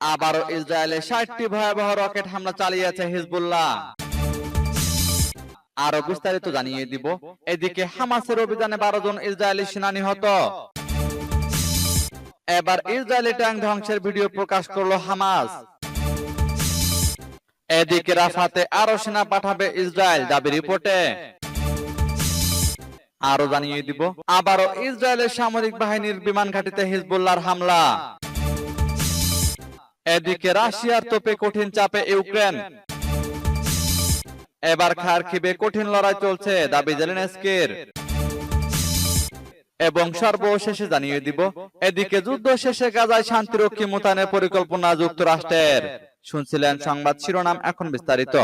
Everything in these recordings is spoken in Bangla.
আবারও ইসরায়েলে ষাটটি ভয়াবহ রকেট হামলা চালিয়েছে হিজবুল্লাহ। আরও বিস্তারিত জানিয়ে দিব। এদিকে হামাসের অভিযানে বারো জন ইসরায়েলি সেনা নিহত। এবার ইসরায়েলি ট্যাঙ্ক ধ্বংসের ভিডিও প্রকাশ করল হামাস। এদিকে রাফাতে আরও সেনা পাঠাবে ইসরায়েল দাবি রিপোর্টে। আরও জানিয়ে দিব, আবারও ইসরায়েলের সামরিক বাহিনীর বিমান ঘাটিতে হিজবুল্লাহর হামলা। এদিকে রাশিয়ার তোপে কঠিন চাপে ইউক্রেন। এবার খারকিবে কঠিন লড়াই চলছে, দাবি জেলেনস্কির এবং সর্বশেষে জানিয়ে দিব, এদিকে যুদ্ধ শেষে গাজায় শান্তিরক্ষী মোতায়েনের পরিকল্পনা যুক্তরাষ্ট্রের। শুনছিলেন সংবাদ শিরোনাম এখন বিস্তারিত।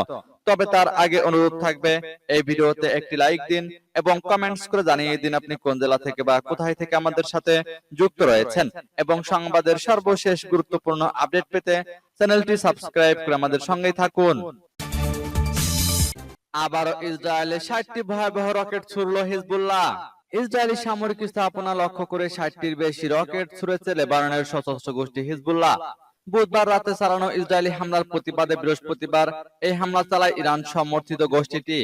তবে তার আগে অনুরোধ থাকবে এই ভিডিওতে একটি লাইক দিন এবং কমেন্টস করে জানিয়ে দিন আপনি কোন জেলা থেকে বা কোথায় থেকে আমাদের সাথে যুক্ত রয়েছেন এবং সংবাদের সর্বশেষ গুরুত্বপূর্ণ আপডেট পেতে চ্যানেলটি সাবস্ক্রাইব করে আমাদের সঙ্গেই থাকুন। আবারও ইসরায়েলে ষাটটি ভয়াবহ রকেট ছুড়ল হিজবুল্লাহ। ইসরায়েলি সামরিক স্থাপনা লক্ষ্য করে ষাটটির বেশি রকেট ছুড়েছে লেবাননের সশস্ত্র গোষ্ঠী হিজবুল্লাহ। বুধবার রাতে চালানো ইসরায়েলি হামলার প্রতিবাদে বৃহস্পতিবার এই হামলা চালায় ইরান সমর্থিত গোষ্ঠীটি।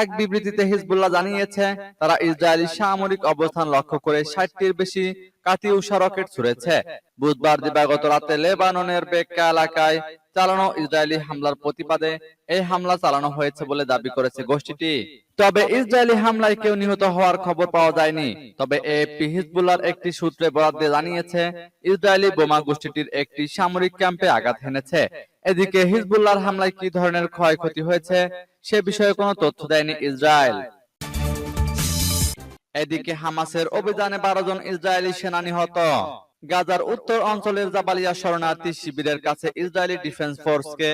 এক বিবৃতিতে হিজবুল্লাহ জানিয়েছে, তারা ইসরায়েলি সামরিক অবস্থান লক্ষ্য করে ষাটটির বেশি কাতিউষা রকেট ছুড়েছে। বুধবার দিবাগত রাতে লেবাননের বেক্কা এলাকায় চালানো ইসরায়েলি হামলার প্রতিবাদে এই হামলা চালানো হয়েছে বলে দাবি করেছে গোষ্ঠীটি। তবে ইসরায়েলি হামলায় কেউ নিহত হওয়ার খবর পাওয়া যায়নি। তবে এএফপি হিজবুল্লাহর একটি সূত্রে বরাদ দিয়ে জানিয়েছে, ইসরায়েলি বোমা গোষ্ঠীটির একটি সামরিক ক্যাম্পে আঘাত হেনেছে। এদিকে হিজবুল্লাহর হামলায় কি ধরনের ক্ষয়ক্ষতি হয়েছে, সে বিষয়ে কোনো তথ্য দেয়নি ইসরায়েল। এদিকে হামাসের অভিযানে বারো জন ইসরায়েলি সেনা নিহত। গাজার উত্তর অঞ্চলের জাবালিয়া শরণার্থী শিবিরের কাছে ইসরায়েলি ডিফেন্স ফোর্সকে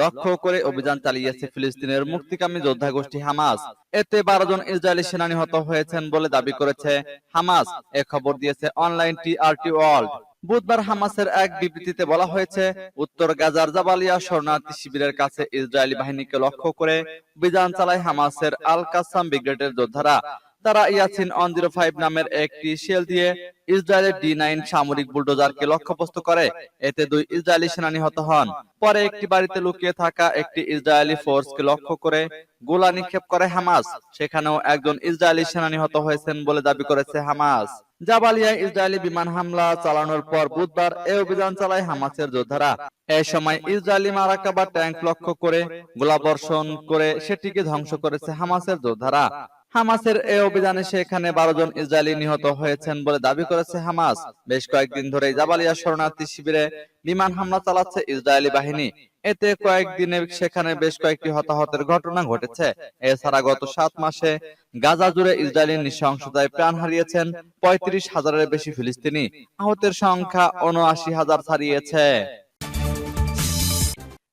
লক্ষ্য করে অভিযান চালিয়েছে ফিলিস্তিনের মুক্তিকামী যোদ্ধা গোষ্ঠী হামাস। এতে বারো জন ইসরায়েলি সেনা নিহত হয়েছেন বলে দাবি করেছে হামাস। এ খবর দিয়েছে অনলাইন টিআরটি ওয়ার্ল্ড। বুধবার হামাসের এক বিবৃতিতে বলা হয়েছে, উত্তর গাজার জাবালিয়া শরণার্থী শিবিরের কাছে ইসরায়েলি বাহিনীকে লক্ষ্য করে অভিযান চালায় হামাসের আল কাসাম ব্রিগেডের যোদ্ধারা। তারা ইয়াসিন অন জিরো ফাইভ নামের একটি শেল দিয়ে ইসরায়েলের ডি নাইন সামরিক বুলডোজারকে লক্ষ্যবস্তু করে। এতে দুই ইসরায়েলি সেনা নিহত হন। পরে একটি বাড়িতে লুকিয়ে থাকা একটি ইসরায়েলি ফোর্সকে লক্ষ্য করে গোলা নিক্ষেপ করে হামাস। সেখানেও একজন ইসরায়েলি সেনা নিহত হয়েছেন বলে দাবি করেছে হামাস। জাবালিয়ায় ইসরায়েলি বিমান হামলা চালানোর পর বুধবার এই অভিযান চালায় হামাসের যোদ্ধারা। এই সময় ইসরায়েলি মারাকাবা ট্যাঙ্ক লক্ষ্য করে গোলাবর্ষণ করে সেটিকে ধ্বংস করেছে হামাসের যোদ্ধারা হামাসের এই অভিযানে সেখানে বারো জন ইসরায়েলি নিহত হয়েছেন বলে দাবি করেছে হামাস। বেশ কয়েকদিন ধরে জাবালিয়া শরণার্থী শিবিরে বিমান হামলা চালাচ্ছে ইসরায়েলি বাহিনী। এতে কয়েকদিনে সেখানে বেশ কয়েকটি হতাহতের ঘটনা ঘটেছে। এছাড়া গত সাত মাসে গাজা জুড়ে ইসরায়েলি নৃশংসতায় প্রাণ হারিয়েছেন পঁয়ত্রিশ হাজারের বেশি ফিলিস্তিনি। আহতের সংখ্যা উনআশি হাজার ছাড়িয়েছে।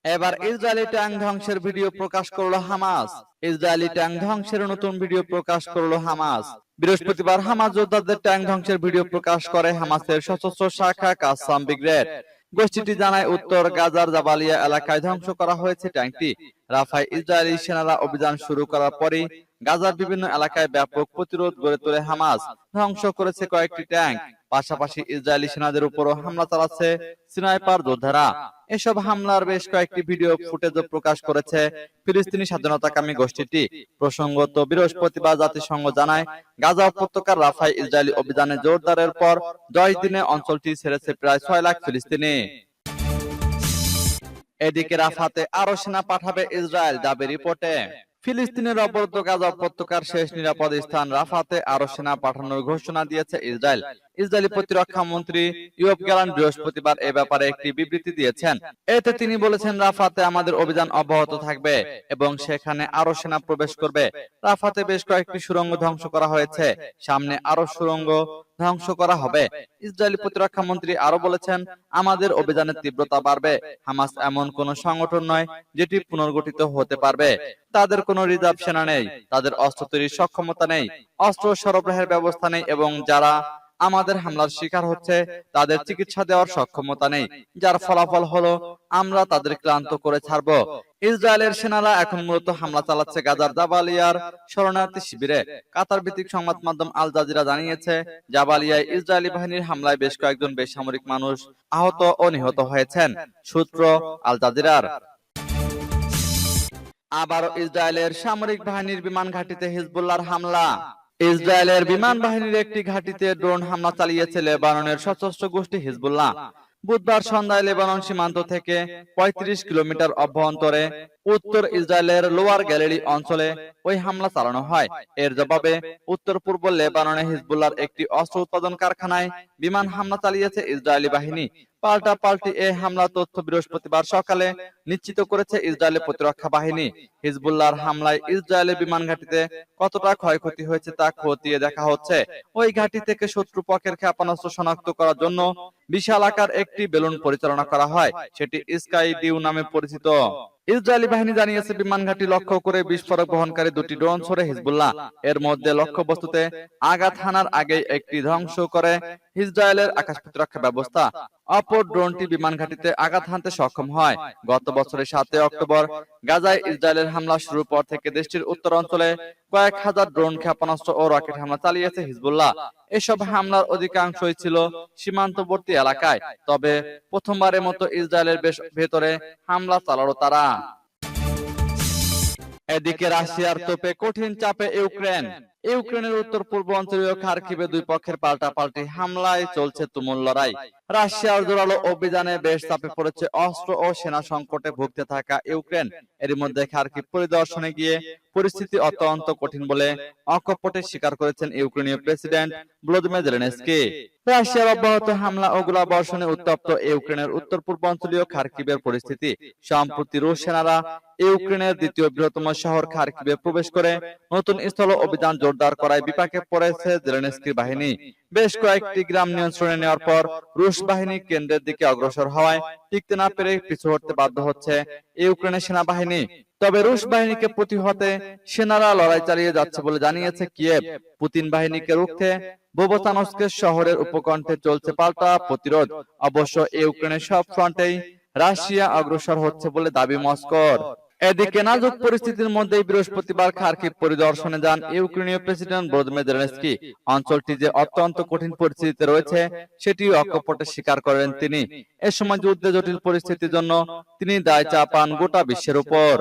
এবার ইসরায়েলি ট্যাঙ্ক ধ্বংসের ভিডিও প্রকাশ করল হামাস। ইসরায়েলি ট্যাঙ্ক ধ্বংসের নতুন ভিডিও প্রকাশ করল হামাস। বৃহস্পতিবার হামাস যোদ্ধাদের ট্যাঙ্ক ধ্বংসের ভিডিও প্রকাশ করে হামাসের সশস্ত্র শাখা কাসাম ব্রিগেড গোষ্ঠীটি জানায় উত্তর গাজার জাবালিয়া এলাকায় ধ্বংস করা হয়েছে ট্যাঙ্কটি রাফায় ইসরায়েলি সেনারা অভিযান শুরু করার পরই গাজার বিভিন্ন এলাকায় ব্যাপক প্রতিরোধ গড়ে তোলে হামাস। ধ্বংস করেছে কয়েকটি ট্যাঙ্ক পাশাপাশি ইসরায়েলি সেনাদের উপরও হামলা চালাচ্ছে স্নাইপার যোদ্ধারা। এসব হামলার বেশ কয়েকটি ভিডিও ফুটেজ প্রকাশ করেছে। ফিলিস্তিনি স্বাধীনতাকামী গোষ্ঠীটি প্রসঙ্গত বৃহস্পতিবার জাতিসংঘ জানায়, গাজা উপত্যকার রাফায় ইসরায়েলি অভিযানে জোরদারের পর দশ দিনে অঞ্চলটি ছেড়েছে প্রায় ছয় লাখ ফিলিস্তিনি। এদিকে রাফাতে আরও সেনা পাঠাবে ইসরায়েল দাবি রিপোর্টে। ফিলিস্তিনের অবরুদ্ধ গাজা উপত্যকার শেষ নিরাপদ স্থান রাফাতে আরও সেনা পাঠানোর ঘোষণা দিয়েছে ইসরায়েল। ইসরায়েলি প্রতিরক্ষা মন্ত্রী ইউব গ্যালান বৃহস্পতিবার এ ব্যাপারে একটি বিবৃতি দিয়েছেন। এতে তিনি বলেছেন রাফাতে আমাদের অভিযান অব্যাহত থাকবে এবং সেখানে আরও সেনা প্রবেশ করবে। রাফাতে বেশ কয়েকটি সুড়ঙ্গ ধ্বংস করা হয়েছে। সামনে আরও সুড়ঙ্গ ধ্বংস করা হবে। ইসরায়েলি প্রতিরক্ষা মন্ত্রী আরও বলেছেন আমাদের অভিযানের তীব্রতা বাড়বে। হামাস এমন কোন সংগঠন নয় যেটি পুনর্গঠিত হতে পারবে। তাদের কোনো রিজার্ভ সেনা নেই তাদের অস্ত্র তৈরির সক্ষমতা নেই। অস্ত্র সরবরাহের ব্যবস্থা নেই। এবং যারা আমাদের হামলার শিকার হচ্ছে, তাদের চিকিৎসা দেওয়ার সক্ষমতা নেই, যার ফলাফল হলো আমরা তাদের ক্লান্ত করে ছাড়বো। ইসরায়েলের সেনারা এখন মূলত হামলা চালাচ্ছে গাজার জাবালিয়ার শরণার্থী শিবিরে। কাতার ভিত্তিক সংবাদ মাধ্যম আল জাজিরা জানিয়েছে, জাবালিয়ায় ইসরায়েলি বাহিনীর হামলায় বেশ কয়েকজন বেসামরিক মানুষ আহত ও নিহত হয়েছেন, সূত্র আল জাজিরার। আবারও ইসরায়েলের সামরিক বাহিনীর বিমান ঘাঁটিতে হিজবুল্লাহর হামলা। ইসরায়েলের বিমান বাহিনীর একটি ঘাঁটিতে ড্রোন হামলা চালিয়েছে লেবাননের সশস্ত্র গোষ্ঠী হিজবুল্লাহ। বুধবার সন্ধ্যায় লেবানন সীমান্ত থেকে ৩৫ কিলোমিটার অভ্যন্তরে উত্তর ইসরায়েলের লোয়ার গ্যালারি অঞ্চলে ওই হামলা চালানো হয়। এর জবাবে উত্তর পূর্ব লেবাননে হিজবুল্লাহর একটি অস্ত্র উৎপাদন কারখানায় বিমান হামলা চালিয়েছে ইসরায়েলি বাহিনী। পাল্টা পাল্টি এই হামলা তথ্য বৃহস্পতিবার সকালে নিশ্চিত করেছে ইসরায়েলের প্রতিরক্ষা বাহিনী। হিজবুল্লাহর হামলায় ইসরায়েলের বিমান ঘাঁটিতে কতটা ক্ষয়ক্ষতি হয়েছে তা খতিয়ে দেখা হচ্ছে। ওই ঘাঁটি থেকে শত্রু পক্ষের ক্ষেপণাস্ত্র শনাক্ত করার জন্য বিশাল আকার একটি বেলুন পরিচালনা করা হয়। সেটি স্কাই ডিউ নামে পরিচিত ইসরায়েলি বাহিনী জানিয়েছে, বিমান ঘাঁটি লক্ষ্য করে বিস্ফোরক বহনকারী দুটি ড্রোন ছড়ে হিজবুল্লাহ। এর মধ্যে লক্ষ্য বস্তুতে আঘাত হানার আগে একটি ধ্বংস করে ইসরায়েলের আকাশ প্রতিরক্ষা ব্যবস্থা। অপর ড্রোনটি বিমান ঘাঁটিতে আঘাত হানতে সক্ষম হয়। গত বছরের সাতই অক্টোবর গাজায় ইসরায়েলের হামলা শুরুর পর থেকে দেশটির উত্তর অঞ্চলে কয়েক হাজার ড্রোন ক্ষেপণাস্ত্র ও রকেট হামলা চালিয়েছে হিজবুল্লাহ। এসব হামলার অধিকাংশই ছিল সীমান্তবর্তী এলাকায়। তবে প্রথমবারের মতো ইসরায়েলের বেশ ভেতরে হামলা চালালো তারা। এদিকে রাশিয়ার তোপে কঠিন চাপে ইউক্রেন। ইউক্রেনের উত্তর পূর্ব অঞ্চলীয় খার্কিবে দুই পক্ষের পাল্টাপাল্টি হামলায় চলছে তুমুল লড়াই। রাশিয়ার জোরালো অভিযানে বেশ চাপে পড়েছে অস্ত্র ও সেনা সংকটে ভুগতে থাকা ইউক্রেন। এর মধ্যে খার্কিব পরিদর্শনে গিয়ে পরিস্থিতি অত্যন্ত কঠিন বলে অকপটে স্বীকার করেছেন ইউক্রেনীয় প্রেসিডেন্ট ভলোদিমির জেলেনস্কি। রাশিয়ার অব্যাহত হামলা ও গোলাবর্ষণে উত্তপ্ত ইউক্রেনের উত্তর পূর্ব অঞ্চলীয় খার্কিবের পরিস্থিতি সম্প্রতি রুশ সেনারা ইউক্রেনের দ্বিতীয় বৃহত্তম শহর খারকিবে প্রবেশ করে নতুন স্থল অভিযান জোরদার করায় বিপাকে পড়েছে জেলেনস্কির বাহিনী। বেশ কয়েকটি গ্রাম নিয়ন্ত্রণে নেওয়ার পর রুশ বাহিনী কেন্দ্রের দিকে অগ্রসর হওয়ায় টিকতে না পেরে পিছু হটতে বাধ্য হচ্ছে ইউক্রেনের সেনাবাহিনী। তবে রুশ বাহিনীকে প্রতিহতে সেনারা লড়াই চালিয়ে যাচ্ছে বলে জানিয়েছে কিয়েভ। পুতিন বাহিনীকে রুখতে বোবোতানস্কের শহরের উপকণ্ঠে চলছে পাল্টা প্রতিরোধ। অবশ্য ইউক্রেনের সব ফ্রন্টেই রাশিয়া অগ্রসর হচ্ছে বলে দাবি মস্কোর। এদিকে নাজুক পরিস্থিতির মধ্যে বৃহস্পতিবার খারকি পরিদর্শনে যান ইউক্রেনীয় প্রেসিডেন্ট ভলোদিমির জেলেনস্কি অঞ্চলটি যে অত্যন্ত কঠিন পরিস্থিতিতে রয়েছে সেটি অকপটে স্বীকার করেন তিনি। এ সময় যুদ্ধে জটিল পরিস্থিতির জন্য তিনি দায় চাপান গোটা বিশ্বের উপর।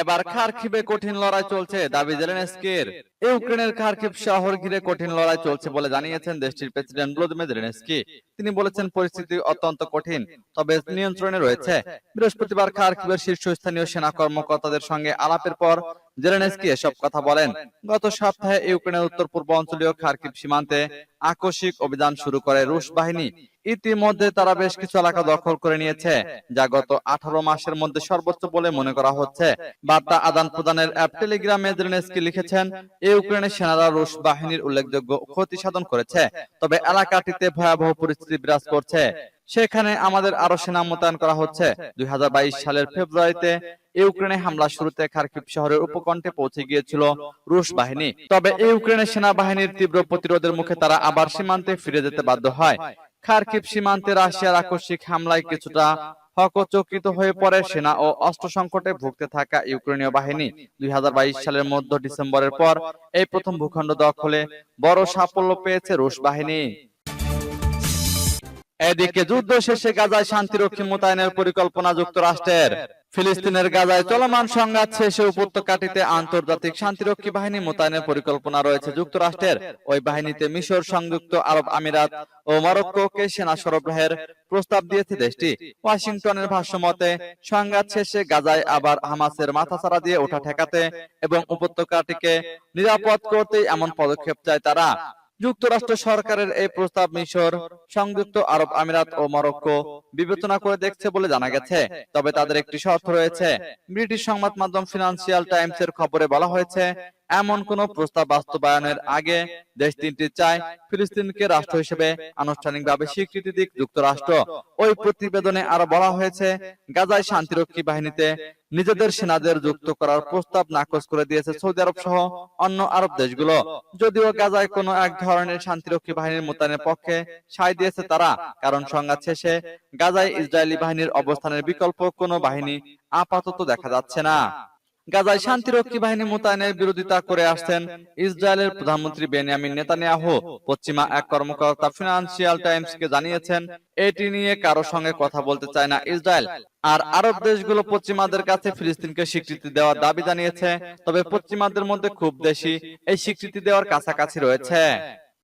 এবার খার্কিবে কঠিন লড়াই চলছে, দাবি জেলেনস্কির ইউক্রেনের খার্কিব শহর ঘিরে কঠিন লড়াই চলছে বলে জানিয়েছেন দেশটির প্রেসিডেন্ট ভ্লাদিমির জেলেনস্কি তিনি বলেছেন পরিস্থিতি অত্যন্ত কঠিন, তবে নিয়ন্ত্রণে রয়েছে। বৃহস্পতিবার খার্কিবের শীর্ষস্থানীয় সেনা কর্মকর্তাদের সঙ্গে আলাপের পর জেলেনস্কি এসব কথা বলেন। গত সপ্তাহে ইউক্রেনের উত্তর পূর্ব অঞ্চলীয় খার্কিব সীমান্তে আকস্মিক অভিযান শুরু করে রুশ বাহিনী। ইতিমধ্যে তারা বেশ কিছু এলাকা দখল করে নিয়েছে যা গত আঠারো মাসের মধ্যে সর্বোচ্চ বলে মনে করা হচ্ছে। বার্তা আদান প্রদানের অ্যাপ টেলিগ্রামে জেলেনস্কি লিখেছেন ইউক্রেনের সেনারা রুশ বাহিনীর উল্লেখযোগ্য ক্ষতি সাধন করেছে। তবে এলাকাটিতে ভয়াবহ পরিস্থিতি বিরাজ করছে। সেখানে আমাদের আরও সেনা মোতায়েন করা হচ্ছে। দুই হাজার বাইশ সালের ফেব্রুয়ারিতে ইউক্রেনে হামলা শুরুতে খার্কিব শহরের উপকণ্ঠে পৌঁছে গিয়েছিল রুশ বাহিনী। তবে ইউক্রেনের সেনাবাহিনীর তীব্র প্রতিরোধের মুখে তারা আবার সীমান্তে ফিরে যেতে বাধ্য হয়। খার্কিব সীমান্তে রাশিয়ার আকস্মিক হামলায় কিছুটা হকচকিত হয়ে পড়ে সেনা ও অস্ত্র সংকটে ভুগতে থাকা ইউক্রেনীয় বাহিনী। দুই হাজার বাইশ সালের মধ্য ডিসেম্বরের পর এই প্রথম ভূখণ্ড দখলে বড় সাফল্য পেয়েছে রুশ বাহিনী। এদিকে যুদ্ধ শেষে গাজায় শান্তিরক্ষী মোতায়েনের পরিকল্পনা যুক্তরাষ্ট্রের। ফিলিস্তিনের গাজায় চলমান সংঘাত শেষে উপত্যকাটিতে আন্তর্জাতিক শান্তিরক্ষী বাহিনী মোতায়েনের পরিকল্পনা রয়েছে যুক্তরাষ্ট্রের। ওই বাহিনীতে মিশর সংযুক্ত আরব আমিরাত ও মরক্কোকে সেনা সরবরাহের প্রস্তাব দিয়েছে দেশটি। ওয়াশিংটনের ভাষ্য মতে সংঘাত শেষে গাজায় আবার হামাসের মাথাছাড়া দিয়ে ওঠা ঠেকাতে এবং উপত্যকাটিকে নিরাপদ করতে এমন পদক্ষেপ চায় তারা। যুক্তরাষ্ট্র সরকারের এই প্রস্তাব মিশর, সংযুক্ত আরব আমিরাত ও মরক্কো বিবেচনা করে দেখছে বলে জানা গেছে। তবে তাদের একটি শর্ত রয়েছে। ব্রিটিশ সংবাদ মাধ্যম ফিনান্সিয়াল টাইমস এর খবরে বলা হয়েছে এমন কোন প্রস্তাব বাস্তবায়নের আগে দেশ তিনটি চায় ফিলিস্তিনকে রাষ্ট্র হিসেবে আনুষ্ঠানিকভাবে স্বীকৃতি দিক যুক্তরাষ্ট্র। ওই প্রতিবেদনে আরও বলা হয়েছে, গাজায় শান্তিরক্ষী বাহিনীতে নিজেদের সেনাদের যুক্ত করার প্রস্তাব নাকচ করে দিয়েছে সৌদি আরব সহ অন্য আরব দেশগুলো। যদিও গাজায় কোনো এক ধরনের শান্তিরক্ষী বাহিনীর মোতায়েনের পক্ষে সায় দিয়েছে তারা, কারণ সংঘাত শেষে গাজায় ইসরায়েলি বাহিনীর অবস্থানের বিকল্প কোনো বাহিনী আপাতত দেখা যাচ্ছে না। গাজায় শান্তিরক্ষী বাহিনী মোতায়েনের বিরোধিতা করে আসছেন ইসরায়েলের প্রধানমন্ত্রী বেনিয়ামিন নেতানিয়াহু। পশ্চিমা এক কর্মকর্তা ফিনান্সিয়াল টাইমসকে জানিয়েছেন এটি নিয়ে কারও সঙ্গে কথা বলতে চায় না ইসরায়েল। আর আরব দেশগুলো পশ্চিমাদের কাছে ফিলিস্তিনকে স্বীকৃতি দেওয়ার দাবি জানিয়েছে। তবে পশ্চিমাদের মধ্যে খুব বেশি এই স্বীকৃতি দেওয়ার কাছাকাছি রয়েছে।